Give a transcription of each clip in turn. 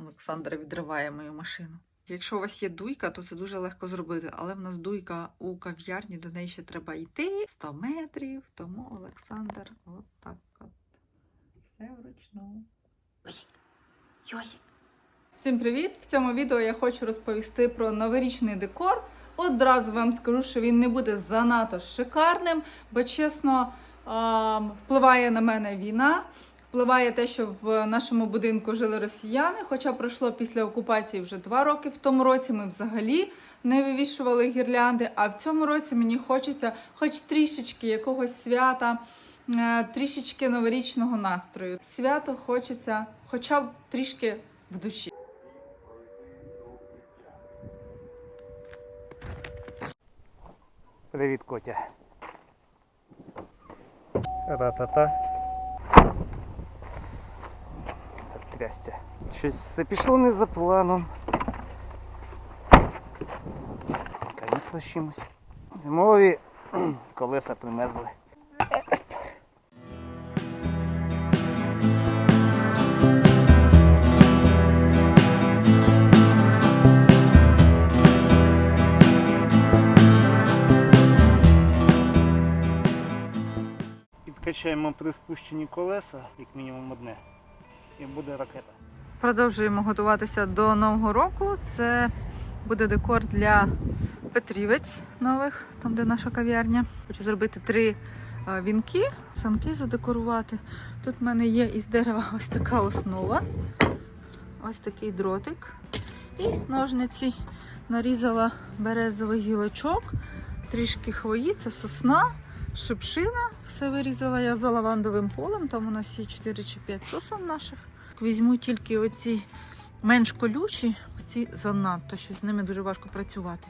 Олександр відриває мою машину. Якщо у вас є дуйка, то це дуже легко зробити, але в нас дуйка у кав'ярні, до неї ще треба йти 100 метрів, тому Олександр от так от. Все вручну. Йосик, Йосик. Всім привіт! В цьому відео я хочу розповісти про новорічний декор. Одразу вам скажу, що він не буде занадто шикарним, бо чесно впливає на мене війна. Впливає те, що в нашому будинку жили росіяни. Хоча пройшло після окупації вже два роки. В тому році ми взагалі не вивішували гірлянди. А в цьому році мені хочеться, хоч трішечки якогось свята, е, трішечки новорічного настрою. Свято хочеться, хоча б трішки в душі. Привіт, Котя. Ра-та-та. Трясця. Щось все пішло не за планом. Колеса з чимось. Зимові колеса примезли. Підкачаємо при спущенні колеса, як мінімум одне. І буде ракета. Продовжуємо готуватися до Нового року. Це буде декор для Петрівець нових, там де наша кав'ярня. Хочу зробити три е, вінки, санки задекорувати. Тут в мене є із дерева ось така основа, ось такий дротик. І ножниці нарізала березовий гілочок, трішки хвої, це сосна, шипшина. Все вирізала я за лавандовим полем. Там у нас є 4 чи 5 сосон наших. Візьму тільки оці менш колючі, оці занадто, що з ними дуже важко працювати.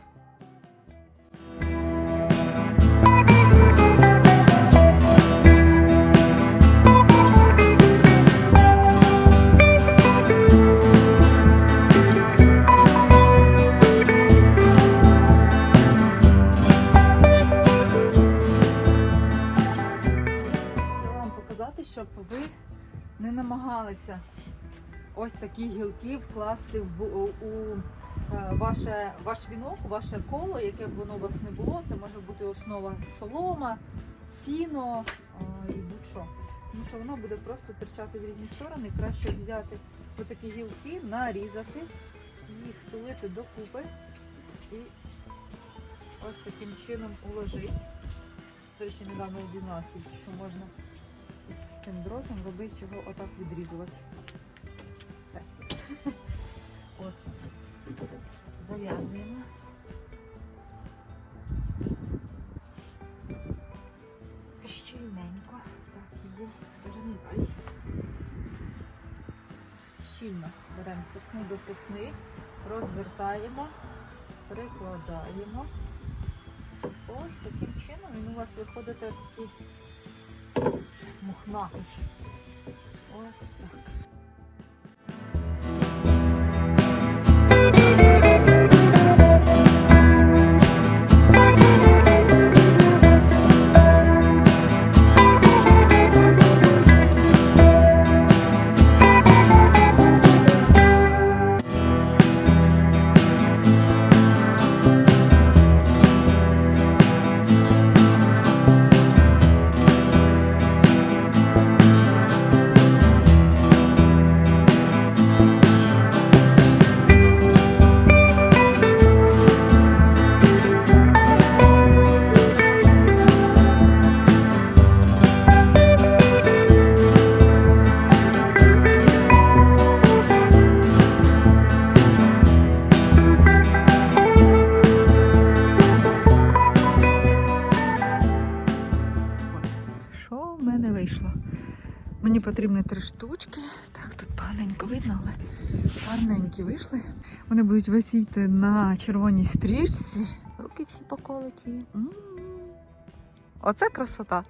Намагалися ось такі гілки вкласти в, бу- у е, ваше, ваш вінок, ваше коло, яке б воно у вас не було. Це може бути основа солома, сіно е, і будь-що. Тому що воно буде просто терчати в різні сторони. Краще взяти отакі гілки, нарізати, їх стулити докупи і ось таким чином уложити. До речі, недавно дізналася, що можна цим дротом робити його отак відрізувати. Все. От. Зав'язуємо. Щільненько. Так, є перемикай. Щільно беремо сосну до сосни, розвертаємо, прикладаємо. Ось таким чином він у вас виходить такий мохнатий. Ось так. Три штучки. Так, тут поганенько видно, але гарненькі вийшли. Вони будуть висіти на червоній стрічці. Руки всі поколоті. М. Оце красота.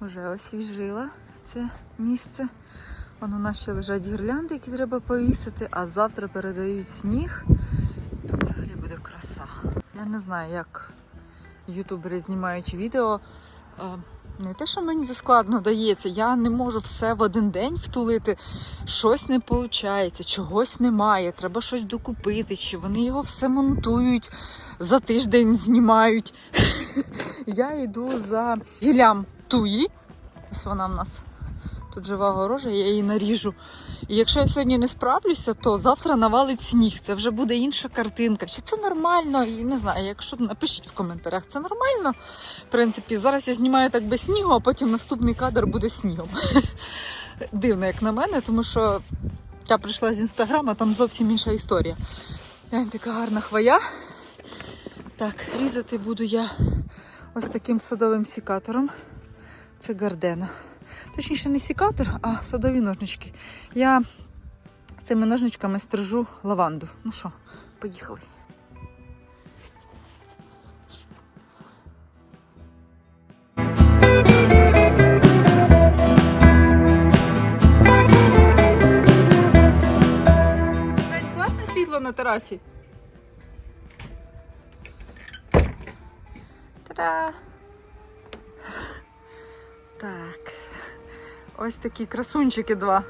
Вже освіжила це місце. Вон у нас ще лежать гірлянди, які треба повісити, а завтра передають сніг. Тут взагалі буде краса. Я не знаю, як ютубери знімають відео. Е, Не те, що мені це складно дається, я не можу все в один день втулити. Щось не виходить, чогось немає, треба щось докупити, чи вони його все монтують, за тиждень знімають. Я йду за гілям туї. Ось вона в нас тут жива горожа, я її наріжу. І якщо я сьогодні не справлюся, то завтра навалить сніг. Це вже буде інша картинка. Чи це нормально? І не знаю, якщо напишіть в коментарях, це нормально. В принципі, зараз я знімаю так без снігу, а потім наступний кадр буде снігом. Дивно, як на мене, тому що я прийшла з інстаграма, там зовсім інша історія. Така гарна хвоя. Так, різати буду я ось таким садовим сікатором. Це гардена. Точніше, не сікатор, а садові ножнички. Я цими ножничками стрижу лаванду. Ну що, поїхали. Класне світло на терасі. Та-да! Так. Ось такі красунчики два.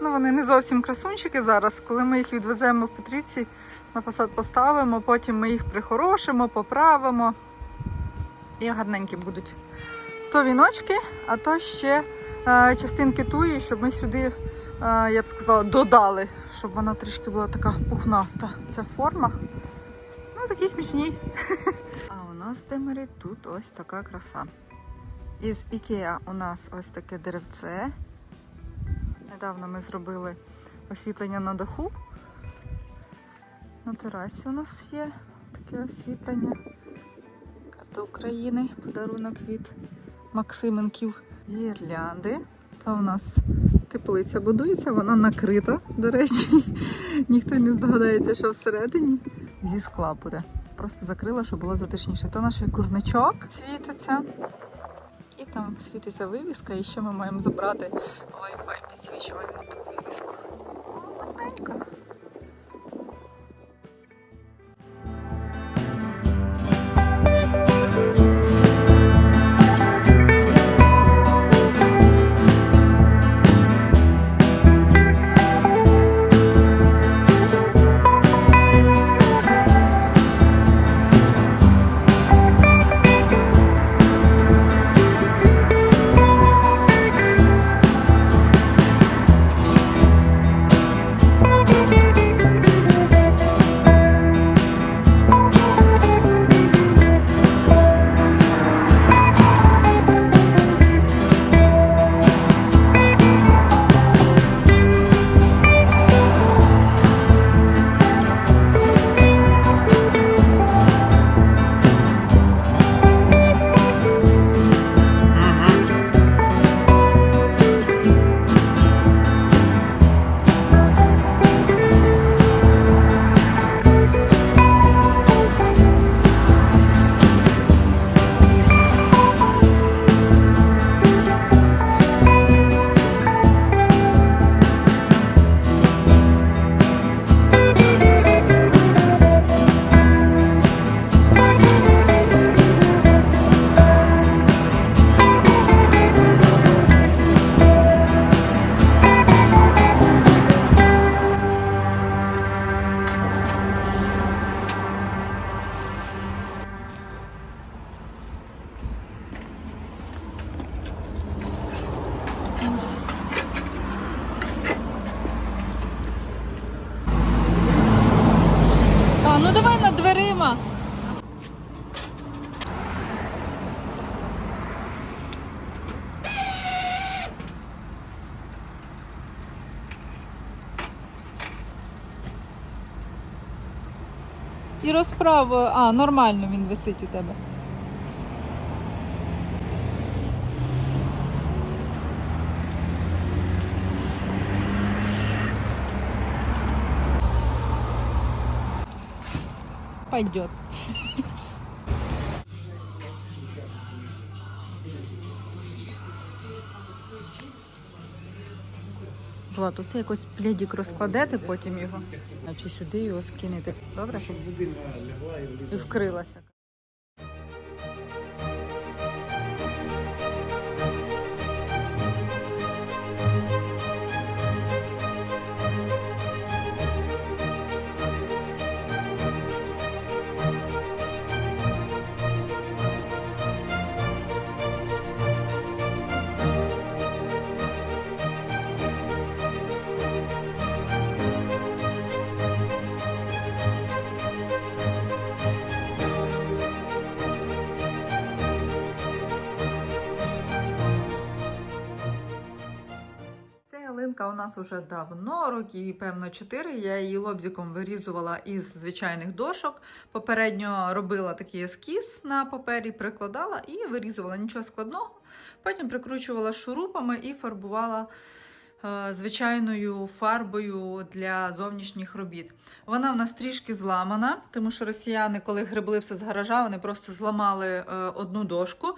Ну, вони не зовсім красунчики зараз. Коли ми їх відвеземо в Петрівці, на фасад поставимо, потім ми їх прихорошимо, поправимо. І гарненькі будуть. То віночки, а то ще е, частинки туї, щоб ми сюди, е, я б сказала, додали, щоб вона трішки була така пухнаста. Ця форма. Ну, такі смішні. А у нас в Демері тут ось така краса. Із Ікеа у нас ось таке деревце. Недавно ми зробили освітлення на даху. На терасі у нас є таке освітлення. Карта України, подарунок від Максименків. Гірлянди. То у нас теплиця будується, вона накрита, до речі. Ніхто не здогадається, що всередині зі скла буде. Просто закрила, щоб було затишніше. То наш курничок світиться. І там світиться вивіска, і ще ми маємо забрати Wi-Fi підсвічувальну ту вивіску. Розправ, а, нормально він висить у тебе. Пойдет. Влад, оце якось плідік розкладете потім його, а чи сюди його скинете. Добре? Щоб людина лягла. І вкрилася. Ця у нас уже давно, років, певно, 4. Я її лобзиком вирізувала із звичайних дошок. Попередньо робила такий ескіз на папері, прикладала і вирізувала нічого складного. Потім прикручувала шурупами і фарбувала е, звичайною фарбою для зовнішніх робіт. Вона в нас трішки зламана, тому що росіяни, коли гребли все з гаража, вони просто зламали е, одну дошку.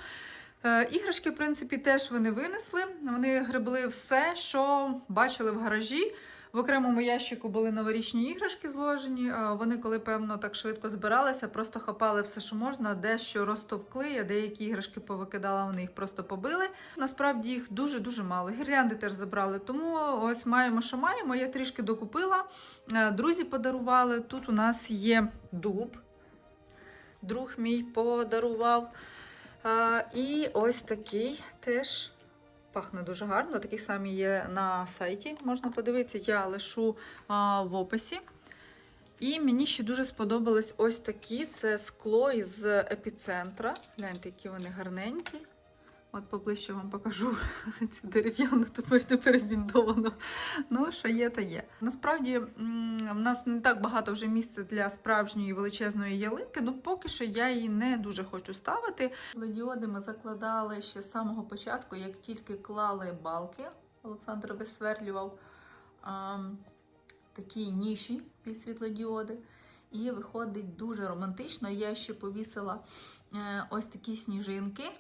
Е, Іграшки, в принципі, теж вони винесли. Вони гребли все, що бачили в гаражі. В окремому ящику були новорічні іграшки зложені. Вони, коли певно так швидко збиралися, просто хапали все, що можна, дещо розтовкли. а Деякі іграшки повикидала, вони їх просто побили. Насправді їх дуже дуже мало. Гірлянди теж забрали. Тому ось маємо, що маємо. Я трішки докупила. Е, Друзі подарували. Тут у нас є дуб. Друг мій подарував. І ось такий теж пахне дуже гарно. Такий самий є на сайті. Можна подивитися, я лишу в описі. І мені ще дуже сподобались ось такі: це скло із епіцентра. Гляньте, які вони гарненькі. От поближче вам покажу цю дерев'яну, тут бачите, перебіндовано. Ну, що є, то є. Насправді, в нас не так багато вже місця для справжньої величезної ялинки, ну поки що я її не дуже хочу ставити. Лодіоди ми закладали ще з самого початку, як тільки клали балки. Олександр висверлював такі ніші під світлодіоди. І виходить дуже романтично. Я ще повісила е, ось такі сніжинки.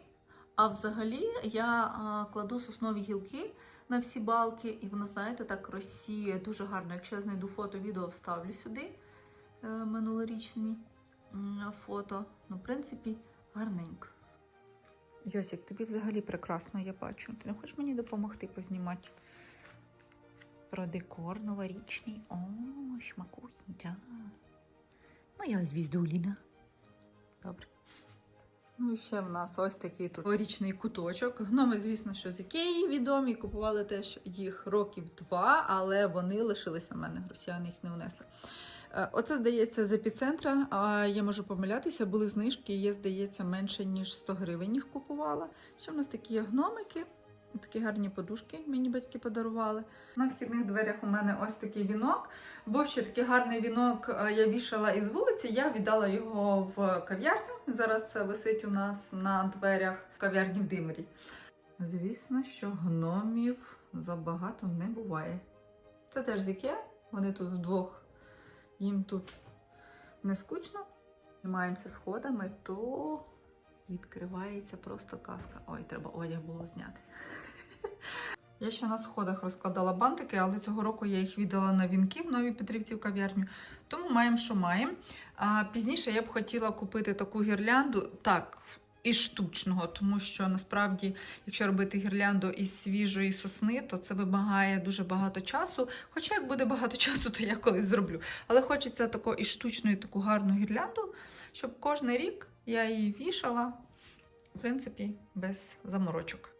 А взагалі я кладу соснові гілки на всі балки, і воно, знаєте, так розсіює дуже гарно. Якщо я знайду фото, відео вставлю сюди е, минулорічні фото. Ну, в принципі, гарненько. Йосик, тобі взагалі прекрасно, я бачу. Ти не хочеш мені допомогти познімати? Про декор новорічний. О, шмакутні, так. Моя звіздуліна. Добре. Ну і ще в нас ось такий тут новорічний куточок. Гноми, звісно, що з Ікеї відомі. Купували теж їх років два, але вони лишилися в мене. Росіяни їх не унесли. Е, Оце, здається, з епіцентра. А я можу помилятися, були знижки, є, здається, менше, ніж 100 гривень їх купувала. Ще в нас такі гномики. Такі гарні подушки мені батьки подарували. На вхідних дверях у мене ось такий вінок. Був ще такий гарний вінок, е, я вішала із вулиці, я віддала його в кав'ярню. Зараз висить у нас на дверях кав'ярні в Димрі. Звісно, що гномів забагато не буває. Це теж з Ікеа, вони тут вдвох, їм тут не скучно. Маємося сходами, то відкривається просто казка. Ой, треба одяг було зняти. Я ще на сходах розкладала бантики, але цього року я їх віддала на вінки в Новій Петрівці в кав'ярню. Тому маємо, що маємо. Пізніше я б хотіла купити таку гірлянду, так, із штучного, тому що насправді, якщо робити гірлянду із свіжої сосни, то це вимагає дуже багато часу. Хоча як буде багато часу, то я колись зроблю. Але хочеться таку із штучної таку гарну гірлянду, щоб кожен рік я її вішала, в принципі, без заморочок.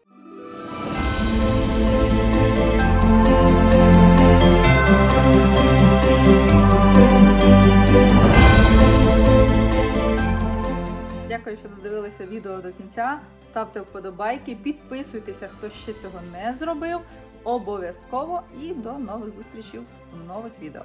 Дякую, що додивилися відео до кінця. Ставте вподобайки, підписуйтеся, хто ще цього не зробив. Обов'язково і до нових зустрічей в нових відео.